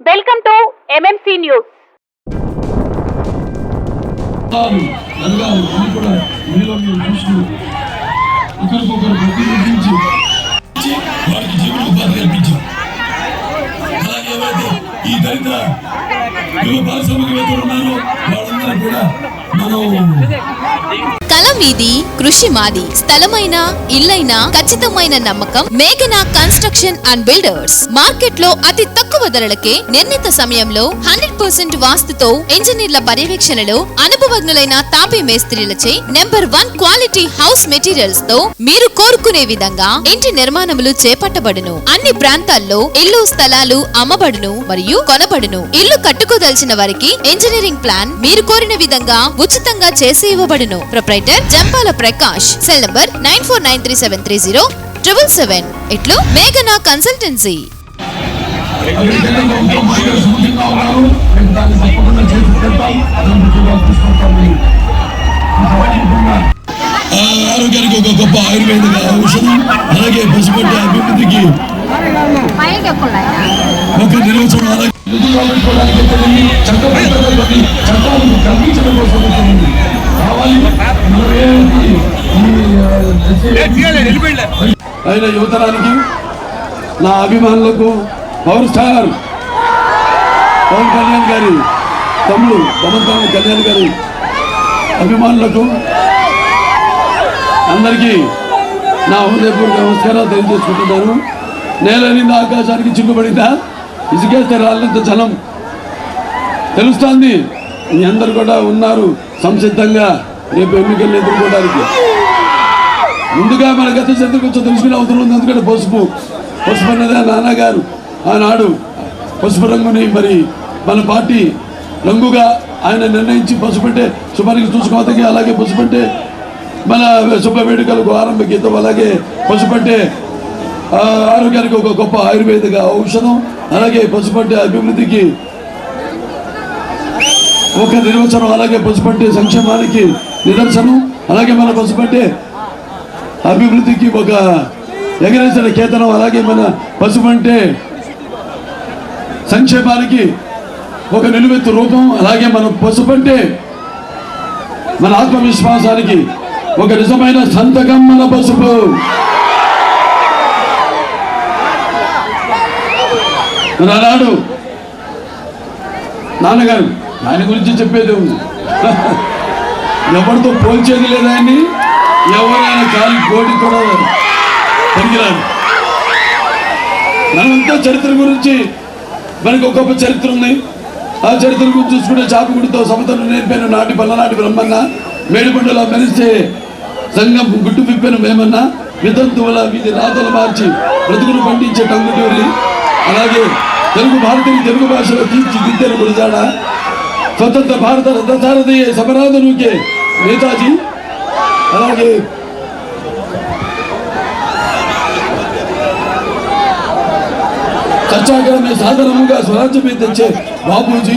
Welcome to MMC news ఒకరికొకరు ప్రతినిధించి వారికి జీవన ఉపాధి కల్పించాం అలాగే ఈ దళిత యువ పారిశ్రామికవేత్తలు ఉన్నారో వాళ్ళందరూ కూడా మనం కృషి మాది. స్థలమైన ఇల్లైనా ఖచ్చితమైన నమ్మకం మేఘనా కన్స్ట్రక్షన్ అండ్ బిల్డర్స్. మార్కెట్లో అతి తక్కువ ధరలకే నిర్ణీత సమయంలో హండ్రెడ్ పర్సెంట్ వాస్తుతో ఇంజనీర్ల పర్యవేక్షణలో అనుభవజ్ఞులైన తాపీ మేస్త్రీలచే నెంబర్ వన్ క్వాలిటీ హౌస్ మెటీరియల్స్తో మీరు కోరుకునే విధంగా ఇంటి నిర్మాణములు చేపట్టబడును. అన్ని ప్రాంతాల్లో ఇల్లు స్థలాలు అమ్మబడును మరియు కొనబడును. ఇల్లు కట్టుకోదలిచిన వారికి ఇంజనీరింగ్ ప్లాన్ మీరు కోరిన విధంగా ఉచితంగా చేసి ఇవ్వబడును. Proprietor Jampala Prakash. Cell number nine four nine three seven three zero. Triple seven. ఇట్లు మేఘనా కన్సల్టెన్సీ. ఆరోగ్యానికి ఒక గొప్ప ఆయుర్వేదిక ఔషధం. అలాగే పశుపట్టి అభివృద్ధికి ఒక నిర్వచనం. అలాగే నిధులు పెట్టుకోవడానికి ఆయన యువతరానికి నా అభిమానులకు పవర్ స్టార్ పవన్ కళ్యాణ్ గారి తమ్ముడు పవన్ కళ్యాణ్ గారి అభిమానులకు అందరికీ నా హృదయపూర్వక నమస్కారాలు తెలియజేసుకుంటున్నాను. నేల నిండా ఆకాశానికి చిక్కుబడిందా ఇసుకేస్తే రాళ్ళంత జలం తెలుస్తోంది. మీ అందరు కూడా ఉన్నారు సంసిద్ధంగా రేపు ఎన్నికలను ఎదుర్కోవడానికి. ముందుగా మన గత చరిత్ర కొంచెం తెలుసుకునే అవసరం ఉంది. ఎందుకంటే పసుపు పసుపు అన్నదే ఆ నాన్నగారు. ఆనాడు పసుపు రంగుని మరి మన పార్టీ రంగుగా ఆయన నిర్ణయించి పసుపు అంటే శుభానికి చూసుకోవద్దకి అలాగే పసుపు అంటే మన శుభ వేడుకలకు ఆరంభ గీతం అలాగే పసుపు అంటే ఆరోగ్యానికి ఒక గొప్ప ఆయుర్వేదిక ఔషధం. అలాగే పసుపు అంటే అభివృద్ధికి ఒక నిర్వచనం అలాగే పసుపు సంక్షేమానికి నిదర్శనం. అలాగే మన పసుపు అభివృద్ధికి ఒక ఎగరేసిన కేతనం. అలాగే మన పసుపు సంక్షేమానికి ఒక నిలువెత్తు రూపం. అలాగే మన పసుపు మన ఆత్మవిశ్వాసానికి ఒక నిజమైన సంతకం మన పసుపు. నాడు నాన్నగారు ఆయన గురించి చెప్పేది ఎవరితో పోల్చేది లేదా అని ఎవరైనా కాలు కోటి కూడా పనికిరాదు. మనమంతా చరిత్ర గురించి మనకు ఒక గొప్ప చరిత్ర ఉంది. ఆ చరిత్ర గురించి చూసుకుంటే చాపగుడితో సమతను నేర్పాను. నాటి పల్లనాటి బ్రహ్మన్న. మేడిపండులా మెరిసే సంఘం గుట్టు విప్పాను మేమన్నా. వితంతువుల వీధి రాతలు మార్చి బ్రతుకును పండించే టంగుటూరి. అలాగే తెలుగు భారతీయ తెలుగు భాషలో తీర్చిదిద్దారు గుడిజాడ స్వతంత్ర భారత రథసారథి సమరాధనుకే నేతాజీ. అలాగే సత్యాగ్రహమే సాధారణంగా స్వరాజ్యమే తెచ్చే బాబూజీ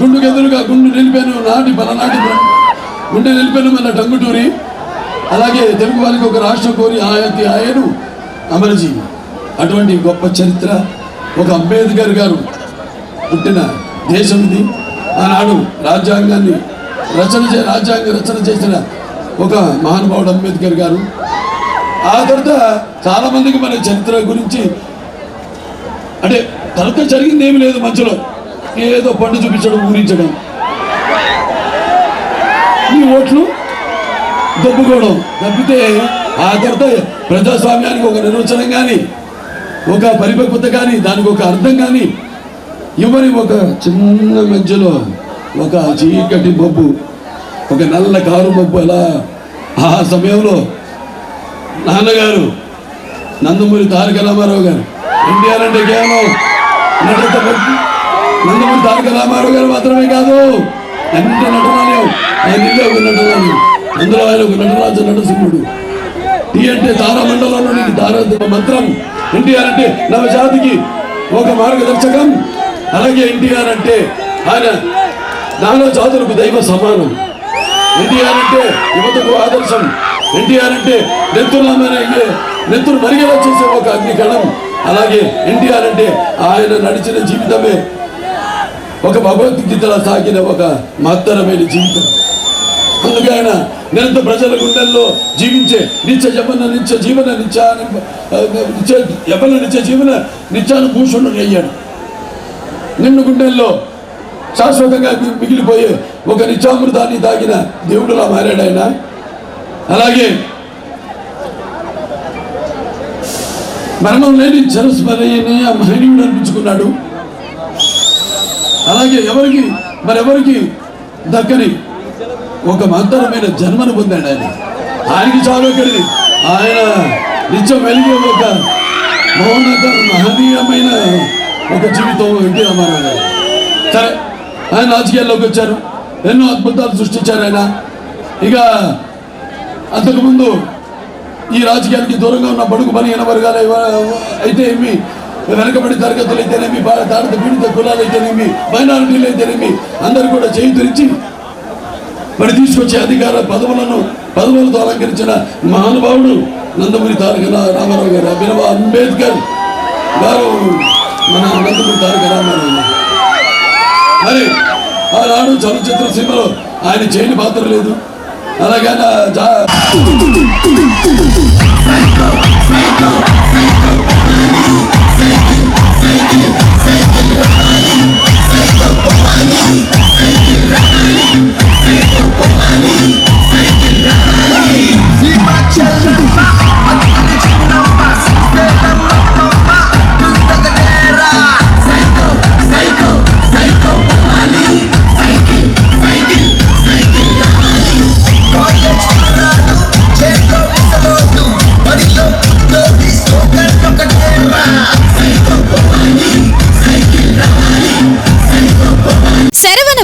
గుండుకెదురుగా గుండు నిలిపాను నాటి పలనాటి గుండె నిలిపాను మన టంగుటూరి. అలాగే తెలుగు వారికి ఒక రాష్ట్రం కోరి ఆయతి ఆయను అమరజీ. అటువంటి గొప్ప చరిత్ర ఒక అంబేద్కర్ గారు పుట్టిన దేశం ఇది. ఆనాడు రాజ్యాంగాన్ని రచన చే రాజ్యాంగ రచన చేసిన ఒక మహానుభావుడు అంబేద్కర్ గారు. ఆ తర్వాత చాలా మందికి మన చరిత్ర గురించి అంటే తర్వాత జరిగింది ఏమి లేదు మధ్యలో. ఏదో పండు చూపించడం ఊరించడం ఈ ఓట్లు దొబ్బుకోవడం దబ్బితే ఆ తర్వాత ప్రజాస్వామ్యానికి ఒక నిర్వచనం కానీ ఒక పరిపక్వత కానీ దానికి ఒక అర్థం కానీ ఇవ్వని ఒక చిన్న మధ్యలో ఒక చీకటి మబ్బు ఒక నల్ల కారు మబ్బు అలా ఆ సమయంలో నాన్నగారు నందమూరి తారక రామారావు గారు ఎన్టీఆర్ అంటే కేవలం నటత నందమూరి తారక రామారావు గారు మాత్రమే కాదు ఎంత నటనాలు ఆయన ఇల్లే ఒక నటనాలు అందులో ఆయన ఒక నటరాజు నటసింహుడు. టీ అంటే తారామండలంలో నీకు తార మంత్రం ఎన్టీఆర్ అంటే నవజాతికి ఒక మార్గదర్శకం. అలాగే ఎన్టీఆర్ అంటే ఆయన నాలో జాతులకు దైవ సమానం. ఎన్టీఆర్ అంటే యువతకు ఆదర్శం. ఎన్టీఆర్ అంటే నెత్తుల మరిగే నెత్తులు మరిగేలా చేసే ఒక అగ్నికణం. అలాగే ఎన్టీఆర్ అంటే ఆయన నడిచిన జీవితమే ఒక భగవద్గీతలో సాగిన ఒక మహత్తరమైన జీవితం. అందుకే ఆయన నిరంతర ప్రజల గుండెల్లో జీవించే నిత్య యవన నిత్య జీవన నిత్యాను నిత్య యవన నిత్య జీవన నిత్యానుభూషణుడు అయ్యాడు నిన్ను గుండెల్లో శాశ్వతంగా మిగిలిపోయే ఒక నిత్యామృతాన్ని తాగిన దేవుడులా మారాడు ఆయన. అలాగే మరణం లేని చిరస్మరణీయని ఆ మహనీయుడు అనిపించుకున్నాడు. అలాగే ఎవరికి మరెవరికి దక్కని ఒక మహత్తరమైన జన్మను పొందాడు ఆయన. ఆయనకి చావు ఆయన నిత్యం వెలిగే ఒక మౌనత మహనీయమైన ఒక జీవితం ఎన్టీ రామారావు గారు. సరే ఆయన రాజకీయాల్లోకి వచ్చారు. ఎన్నో అద్భుతాలు సృష్టించారు ఆయన. ఇక అంతకుముందు ఈ రాజకీయానికి దూరంగా ఉన్న బడుగు బలహీన వర్గాలు అయితే ఏమి వెనకబడి తరగతులు అయితేనేమి బా- పీడిత కులాలు అయితేనేమి మైనారిటీలు అయితేనేమి అందరూ కూడా చేయి తెరిచి మరి తీసుకొచ్చే అధికార పదవులను పదవులతో అలంకరించిన మహానుభావుడు నందమూరి తారక రామారావు గారు అభినవ అంబేద్కర్ గారు. మన నందమూరి తారక రామారావు మరి ఆనాడు చలనచిత్ర సీమలో ఆయన చేయని పాత్ర లేదు. అలాగే జా-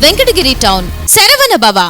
வெங்கடகிரி டவுன். சரவண பவா.